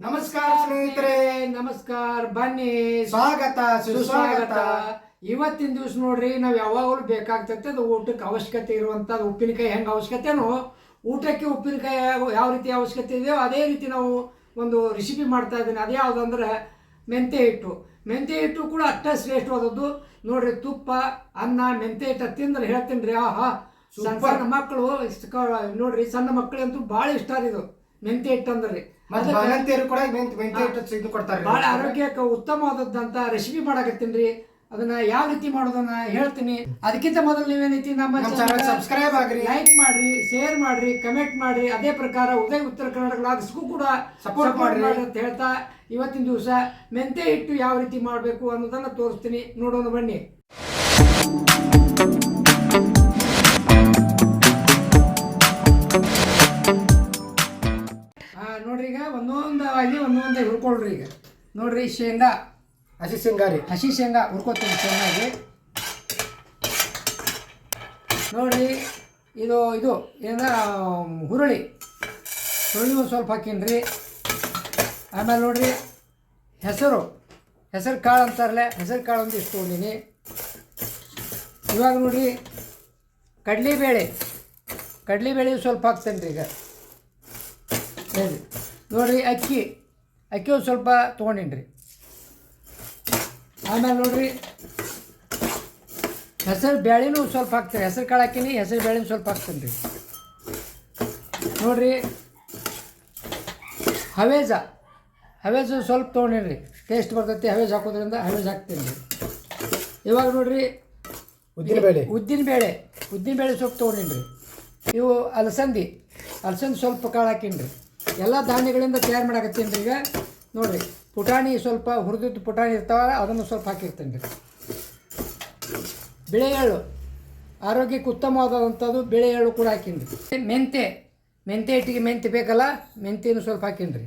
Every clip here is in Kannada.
ನಮಸ್ಕಾರ ಸ್ನೇಹಿತರೆ. ನಮಸ್ಕಾರ. ಬನ್ನಿ. ಸ್ವಾಗತ ಸುಸ್ವಾಗತ. ಇವತ್ತಿನ ದಿವಸ ನೋಡ್ರಿ ನಾವು ಯಾವಾಗಲೂ ಬೇಕಾಗ್ತೈತೆ ಅದು ಊಟಕ್ಕೆ ಅವಶ್ಯಕತೆ ಇರುವಂತ ಉಪ್ಪಿನಕಾಯಿ ಹೆಂಗೆ ಅವಶ್ಯಕತೆನೋ ಊಟಕ್ಕೆ ಉಪ್ಪಿನಕಾಯಿ ಯಾವ ರೀತಿ ಅವಶ್ಯಕತೆ ಇದೆಯೋ ಅದೇ ರೀತಿ ನಾವು ಒಂದು ರೆಸಿಪಿ ಮಾಡ್ತಾ ಇದ್ದೀನಿ. ಅದೇ ಯಾವುದಂದ್ರೆ ಮೆಂತೆ ಹಿಟ್ಟು. ಮೆಂತೆ ಹಿಟ್ಟು ಕೂಡ ಅಷ್ಟೇ ಶ್ರೇಷ್ಠವಾದದ್ದು. ನೋಡ್ರಿ ತುಪ್ಪ ಅನ್ನ ಮೆಂತೆ ಹಿಟ್ಟು ತಿಂದ್ರೆ ಹೇಳ್ತೀನಿ ರೀ. ಆಹಾ ಸಣ್ಣ ಸಣ್ಣ ಮಕ್ಕಳು ನೋಡ್ರಿ ಸಣ್ಣ ಮಕ್ಕಳಂತೂ ಭಾಳ ಇಷ್ಟ ರೀ ಇದು. ಮೆಂತೆ ಹಿಟ್ಟು ಅಂದ್ರೆ ರೀ. ಮತ್ತೆ ಕೂಡ ಮೆಂತ್ ಮೆಂತ್ಯ ಇದು ಕೊಡ್ತಾರೆ. ಭಾಳ ಆರೋಗ್ಯಕ್ಕೆ ಉತ್ತಮವಾದದ್ದಂತ ರೆಸಿಪಿ ಮಾಡಾಕತ್ತೀನಿ ಅದನ್ನ ಯಾವ ರೀತಿ ಮಾಡೋದನ್ನ ಹೇಳ್ತೀನಿ. ಅದಕ್ಕಿಂತ ಮೊದಲು ನೀವೇನೈತಿ ನಮ್ಮ ಚಾನಲ್ ಸಬ್ಸ್ಕ್ರೈಬ್ ಆಗ್ರಿ. ಲೈಕ್ ಮಾಡ್ರಿ ಶೇರ್ ಮಾಡ್ರಿ ಕಮೆಂಟ್ ಮಾಡ್ರಿ. ಅದೇ ಪ್ರಕಾರ ಉದಯ ಉತ್ತರ ಕರ್ನಾಟಕ ಲಾಗ್ಸ್ಗೂ ಕೂಡ ಸಪೋರ್ಟ್ ಮಾಡ್ರಿ. ಅಂತ ಹೇಳ್ತಾ ಇವತ್ತಿನ ದಿವಸ ಮೆಂತೆ ಹಿಟ್ಟು ಯಾವ ರೀತಿ ಮಾಡಬೇಕು ಅನ್ನೋದನ್ನ ತೋರಿಸ್ತೀನಿ. ನೋಡೋಣ ಬನ್ನಿ. ಈಗ ಒಂದೊಂದು ಆಗಿ ಒಂದೊಂದು ಹುರ್ಕೊಳ್ರಿ ಈಗ. ನೋಡ್ರಿ ಶೇಂಗಾ. ಹಸಿ ಸಿಂಗಾರಿ ಹಸಿ ಶೇಂಗಾ ಹುರ್ಕೋತೀನಿ ಚೆನ್ನಾಗಿ. ನೋಡಿ ಇದು ಇದು ಏನ ಹುರುಳಿ. ಹುರುಳಿ ಒಂದು ಸ್ವಲ್ಪ ಹಾಕೀನಿ ಆಮೇಲೆ ನೋಡಿರಿ ಹೆಸರು. ಹೆಸರು ಕಾಳು ಅಂತಾರಲ್ಲ ಹೆಸರು ಕಾಳು ಅಂತ ತೊಗೊಂಡಿನಿ. ಇವಾಗ ನೋಡ್ರಿ ಕಡಲೆಬೇಳೆ. ಕಡಲೆಬೇಳೆ ಸ್ವಲ್ಪ ಹಾಕ್ತೇನೆ ರೀ ಈಗ. ಹೇಳಿ ನೋಡ್ರಿ ಅಕ್ಕಿ. ಅಕ್ಕಿ ಒಂದು ಸ್ವಲ್ಪ ತೊಗೊಂಡಿನ್ರಿ. ಆಮೇಲೆ ನೋಡ್ರಿ ಹೆಸರು ಬೇಳೆನೂ ಸ್ವಲ್ಪ ಹಾಕ್ತೀನಿ ಹೆಸರು ಕಾಳು ಹಾಕೀನಿ ಹೆಸರು ಬೇಳೆನೂ ಸ್ವಲ್ಪ ಹಾಕ್ತೀನಿ ರೀ ನೋಡಿರಿ ಹವೇಜ ಹವೇಜ ಸ್ವಲ್ಪ ತೊಗೊಂಡಿನ್ರಿ. ರೀ ಟೇಸ್ಟ್ ಬರ್ತೈತಿ ಹವೇಜ್ ಹಾಕೋದ್ರಿಂದ ಹವೇಜ್ ಹಾಕ್ತೀನಿ ರೀ ಇವಾಗ ನೋಡಿರಿ ಉದ್ದಿನ ಬೇಳೆ. ಉದ್ದಿನ ಬೇಳೆ. ಉದ್ದಿನ ಬೇಳೆ ಸ್ವಲ್ಪ ತೊಗೊಂಡಿನ್ರಿ. ರೀ ಇವು ಅಲಸಂದಿ. ಅಲಸಂದಿ ಸ್ವಲ್ಪ ಕಾಳು ಹಾಕೀನಿ ರೀ ಎಲ್ಲ ಧಾನ್ಯಗಳಿಂದ ತಯಾರು ಮಾಡಾಕತ್ತೀನಿ ರೀ ಈಗ ನೋಡಿರಿ ಪುಟಾಣಿ ಸ್ವಲ್ಪ ಹುರಿದಿದ್ದು ಪುಟಾಣಿ ಇರ್ತಾವ ಅದನ್ನು ಸ್ವಲ್ಪ ಹಾಕಿರ್ತೀನಿ ರೀ. ಬಿಳೆ ಎಳ್ಳು ಆರೋಗ್ಯಕ್ಕೆ ಉತ್ತಮವಾದಂಥದ್ದು ಬಿಳೆ ಎಳ್ಳು ಕೂಡ ಹಾಕೀನಿ ರೀ. ಮೆಂತೆ ಮೆಂತೆ ಇಟ್ಟಿಗೆ ಮೆಂತೆ ಬೇಕಲ್ಲ ಮೆಂತೆಯನ್ನು ಸ್ವಲ್ಪ ಹಾಕೀನಿ ರೀ.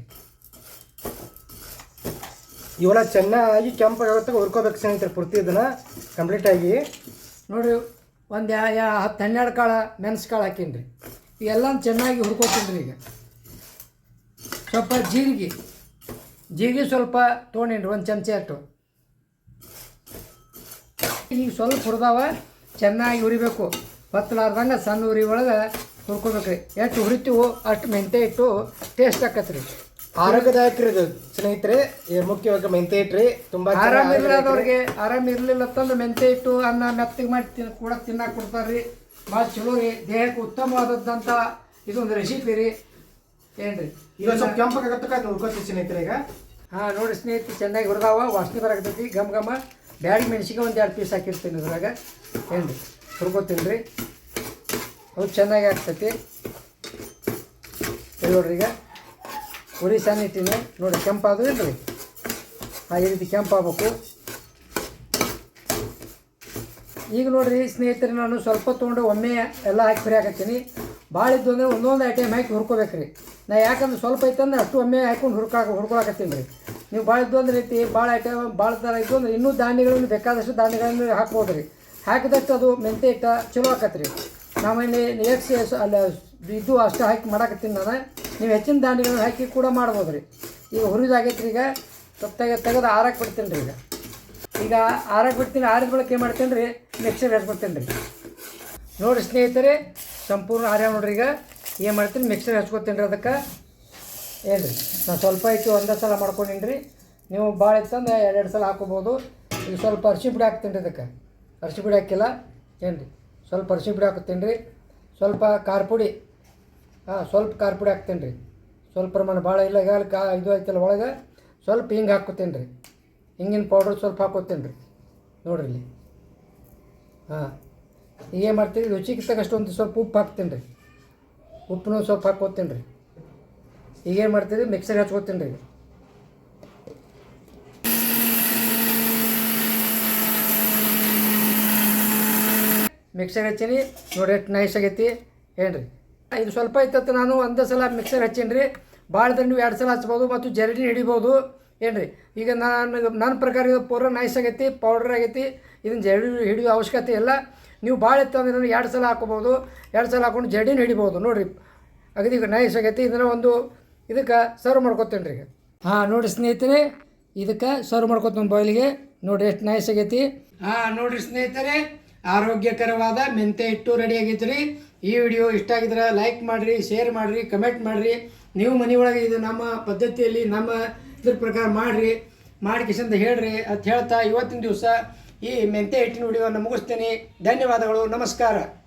ಇವೆಲ್ಲ ಚೆನ್ನಾಗಿ ಕೆಂಪಾಗುತ್ತೆ ಹುರ್ಕೋಬೇಕು ಸ್ನೇಹಿತರೆ ಪೂರ್ತಿ ಇದನ್ನ ಕಂಪ್ಲೀಟ್ ಆಗಿ. ನೋಡಿರಿ ಒಂದು ಯಾ ಹತ್ತು ಹನ್ನೆರಡು ಕಾಳು ಮೆಣಸು ಕಾಳು ಹಾಕೀನಿ ರೀ. ಎಲ್ಲ ಚೆನ್ನಾಗಿ ಹುರ್ಕೋತೀನಿ ರೀ ಈಗ. ಸ್ವಲ್ಪ ಜೀರಿಗೆ. ಜೀರಿಗೆ ಸ್ವಲ್ಪ ತೊಗೊಂಡಿನ್ರಿ ರೀ ಒಂದು ಚಮಚ ಅಷ್ಟು. ಈಗ ಸ್ವಲ್ಪ ಹುರಿದಾವ ಚೆನ್ನಾಗಿ ಹುರಿಬೇಕು. ಬತ್ತಲಾರ್ದಂಗೆ ಸಣ್ಣ ಉರಿ ಒಳಗೆ ಹುರ್ಕೋಬೇಕು ರೀ ಎಷ್ಟು ಹುರಿತೀವೋ ಅಷ್ಟು ಮೆಂತೆ ಇಟ್ಟು ಟೇಸ್ಟ್ ಆಕತ್ರಿ. ರೀ ಆರೋಗ್ಯದಾಯಕ ಇದು ಸ್ನೇಹಿತರೆ ಮುಖ್ಯವಾಗಿ ಮೆಂತೆ ಇಟ್ರಿ ತುಂಬ ಆರಾಮ ರೀ. ಇರ್ಲಾದವ್ರಿಗೆ ಆರಾಮ ಇರಲಿಲ್ಲ ಅಂತಂದ್ರೆ ಮೆಂತೆ ಇಟ್ಟು ಅನ್ನ ಮೆತ್ತಗೆ ಮಾಡಿ ತಿನ್ ಕೂಡ ತಿನ್ನಕ್ಕೆ ಕೊಡ್ತಾರೆ ರೀ ಭಾಳ ಚಲೋ ರೀ. ದೇಹಕ್ಕೆ ಉತ್ತಮವಾದದ್ದಂಥ ಇದೊಂದು ರೆಸಿಪಿ ರೀ. ಏನ್ರಿ? ಈಗ ಸ್ವಲ್ಪ ಕೆಂಪಾಗತ್ತೆ ಅದು ಹುರ್ಕೋತೀವಿ ಸ್ನೇಹಿತರೆ ಈಗ. ಹಾಂ ನೋಡಿ ಸ್ನೇಹಿತರೆ ಚೆನ್ನಾಗಿ ಹುರಿದಾವ ವಾಸನೆ ಬರಾಕತ್ತೈತಿ. ಗಮ್ ಗಮ ಬ್ಯಾಡಿ ಮೆಣಸಿಗೆ ಒಂದು ಎರಡು ಪೀಸ್ ಹಾಕಿರ್ತೀನಿ ಇದ್ರಾಗ. ಏನ್ರಿ? ಹುರ್ಕೋತೀನಿ ರೀ ಅವು ಚೆನ್ನಾಗಿ ಆಗ್ತೈತಿ. ಇಲ್ಲಿ ನೋಡ್ರಿ ಈಗ. ಉರಿ ಸಣ್ಣ ಇಟ್ಟಿನಿ ನೋಡಿ ಕೆಂಪಾದು ರೀ ಹಾಂ ಈ ರೀತಿ ಕೆಂಪಾಗಬೇಕು. ಈಗ ನೋಡಿರಿ ಸ್ನೇಹಿತರೆ ನಾನು ಸ್ವಲ್ಪ ತೊಗೊಂಡು ಒಮ್ಮೆ ಎಲ್ಲ ಹಾಕಿ ಫ್ರೈ ಹಾಕತ್ತೀನಿ. ಭಾಳ ಇದ್ದು ಅಂದರೆ ಒಂದೊಂದು ಐಟಮ್ ಹಾಕಿ ಹುರ್ಕೋಬೇಕು ರೀ ನಾ ಯಾಕಂದ್ರೆ ಸ್ವಲ್ಪ ಐತಂದ್ರೆ ಅಷ್ಟು ಒಮ್ಮೆ ಹಾಕೊಂಡು ಹುರ್ಕ ಹುರ್ಕೊಳಕತ್ತೀನಿ ರೀ ನೀವು ಭಾಳ ಇದ್ದು ಅಂದ್ರೆ ರೀತಿ ಭಾಳ ಐಟಮ್ ಭಾಳ ಥರ ಇದ್ದು ಅಂದ್ರೆ ಇನ್ನೂ ಧಾನ್ಯಗಳನ್ನು ಬೇಕಾದಷ್ಟು ಧಾನ್ಯಗಳನ್ನು ಹಾಕ್ಬೋದು ರೀ ಹಾಕಿದಷ್ಟು ಅದು ಮೆಂತೆ ಹಿಟ್ಟ ಚಲೋ ಆಕತ್ತೆ ರೀ ಇಲ್ಲಿ ಎಕ್ಸ್ ಅಲ್ಲ, ಇದು ಅಷ್ಟು ಹಾಕಿ ಮಾಡಾಕತ್ತೀನಿ ನಾನು. ನೀವು ಹೆಚ್ಚಿನ ಧಾನ್ಯಗಳನ್ನು ಹಾಕಿ ಕೂಡ ಮಾಡ್ಬೋದು ರೀ ಈಗ ಹುರಿದಾಗೈತೆ ರೀ ಈಗ. ತೆಗೆ ತೆಗೆದು ಆರಕ್ಕೆ ಬಿಡ್ತೀನಿ ರೀ ಈಗ. ಈಗ ಆರಕ್ಕೆ ಬಿಡ್ತೀನಿ, ಆರಿದ ಬಳಕೆ ಏನು ಮಾಡ್ತೀನಿ ರೀ ಮಿಕ್ಸರ್ ಬಿಡ್ತೀನಿ ರೀ ನೋಡಿ ಸ್ನೇಹಿತರೆ ಸಂಪೂರ್ಣ ಆರ್ಯಾವ ನೋಡ್ರಿ ಈಗ. ಏನು ಮಾಡ್ತೀನಿ? ಮಿಕ್ಸರ್ ಹಚ್ಕೊತೀನಿ ರೀ ಅದಕ್ಕೆ. ಏನು ರೀ ನಾನು ಸ್ವಲ್ಪ ಇಟ್ಟು ಒಂದೇ ಸಲ ಮಾಡ್ಕೊಂಡೀನಿ ರೀ ನೀವು ಭಾಳ ಇತ್ತಂದ್ರೆ ಎರಡೆರಡು ಸಲ ಹಾಕೋಬೋದು. ಈಗ ಸ್ವಲ್ಪ ಅರ್ಶಿ ಪುಡಿ ಹಾಕ್ತೀನಿ ರೀ ಅದಕ್ಕೆ. ಅರ್ಶಿ ಪುಡಿ ಹಾಕಿಲ್ಲ. ಏನು ರೀ ಸ್ವಲ್ಪ ಅರ್ಶಿ ಪುಡಿ ಹಾಕ್ತೀನಿ ರೀ. ಸ್ವಲ್ಪ ಖಾರ ಪುಡಿ. ಹಾಂ, ಸ್ವಲ್ಪ ಖಾರ ಪುಡಿ ಹಾಕ್ತೀನಿ ರೀ. ಸ್ವಲ್ಪ ಪ್ರಮಾಣ ಭಾಳ ಇಲ್ಲ. ಈಗ ಕಾ ಇದು ಐತಲ್ಲ ಒಳಗೆ. ಸ್ವಲ್ಪ ಹಿಂಗೆ ಹಾಕೋತೀನಿ ರೀ. ಹಿಂಗಿನ ಪೌಡ್ರ್ ಸ್ವಲ್ಪ ಹಾಕೋತೀನಿ ರೀ. ನೋಡ್ರಿ ಇಲ್ಲಿ. ಹಾಂ. ಏನು ಮಾಡ್ತೀನಿ. ರುಚಿಗೆ ತಗಷ್ಟು ಒಂದು ಸ್ವಲ್ಪ ಉಪ್ಪು ಹಾಕ್ತೀನಿ ರೀ. ಉಪ್ಪನ್ನು ಸ್ವಲ್ಪ ಹಾಕ್ಕೋತೀನಿ ರೀ. ಈಗೇನು ಮಾಡ್ತೀವಿ ಮಿಕ್ಸರ್ ಹಚ್ಕೋತೀನಿ ರೀ. ಮಿಕ್ಸರ್ ಹಚ್ಚೀನಿ. ನೋಡಿ, ಎಷ್ಟು ನೈಸ್ ಆಗೈತಿ. ರೀ ಇದು ಸ್ವಲ್ಪ ಇತ್ತು ನಾನು ಒಂದೇ ಸಲ ಮಿಕ್ಸರ್ ಹಚ್ಚೀನಿ ರೀ. ಭಾಳ ನೀವು ಎರಡು ಸಲ ಹಚ್ಬೋದು ಮತ್ತು ಜರಡಿ ಹಿಡಿಬೋದು. ಏನ್ರಿ? ಈಗ ನಾನು, ನನ್ನ ಪ್ರಕಾರ ಇದು ಪೂರ ನೈಸ್ ಆಗೈತಿ ಪೌಡ್ರ್ ಆಗೈತಿ. ಇದನ್ನು ಜರಡಿ ಹಿಡಿಯೋ ಅವಶ್ಯಕತೆ ಇಲ್ಲ. ನೀವು ಭಾಳ ಇತ್ತು ಅಂದ್ರೆ ಎರಡು ಸಲ ಹಾಕೋಬೋದು, ಎರಡು ಸಲ ಹಾಕೊಂಡು ಜಡಿನ ಹಿಡಿಬೋದು ನೋಡಿರಿ. ಅಗದಿ ನೈಸ್ ಆಗೈತಿ. ಇದನ್ನು ಒಂದು ಇದಕ್ಕೆ ಸರ್ವ್ ಮಾಡ್ಕೊತೇನೆ ರೀ. ಹಾಂ, ನೋಡಿ ಸ್ನೇಹಿತರೆ, ಇದಕ್ಕೆ ಸರ್ವ್ ಮಾಡ್ಕೊತ ಬಾಯ್ಲಿಗೆ. ನೋಡಿರಿ ಎಷ್ಟು ನೈಸ್ ಆಗೈತಿ. ಹಾಂ, ನೋಡಿರಿ ಸ್ನೇಹಿತರೆ, ಆರೋಗ್ಯಕರವಾದ ಮೆಂತೆ ಹಿಟ್ಟು ರೆಡಿ ಆಗೈತೆ ರೀ. ಈ ವಿಡಿಯೋ ಇಷ್ಟ ಆಗಿದ್ರೆ ಲೈಕ್ ಮಾಡಿರಿ ಶೇರ್ ಮಾಡಿರಿ ಕಮೆಂಟ್ ಮಾಡಿರಿ. ನೀವು ಮನೆ ಒಳಗೆ ಇದು ನಮ್ಮ ಪದ್ಧತಿಯಲ್ಲಿ ನಮ್ಮ ಇದ್ರ ಪ್ರಕಾರ ಮಾಡಿರಿ. ಮಾಡಿ ಹೇಳಿರಿ ಹೇಳ್ರಿ. ಅಂತ ಹೇಳ್ತಾ ಇವತ್ತಿನ ದಿವಸ ಈ ಮೆಂತೆ ಹಿಟ್ಟಿನ ವಿಡಿಯೋವನ್ನು ಮುಗಿಸ್ತೇನೆ. ಧನ್ಯವಾದಗಳು. ನಮಸ್ಕಾರ.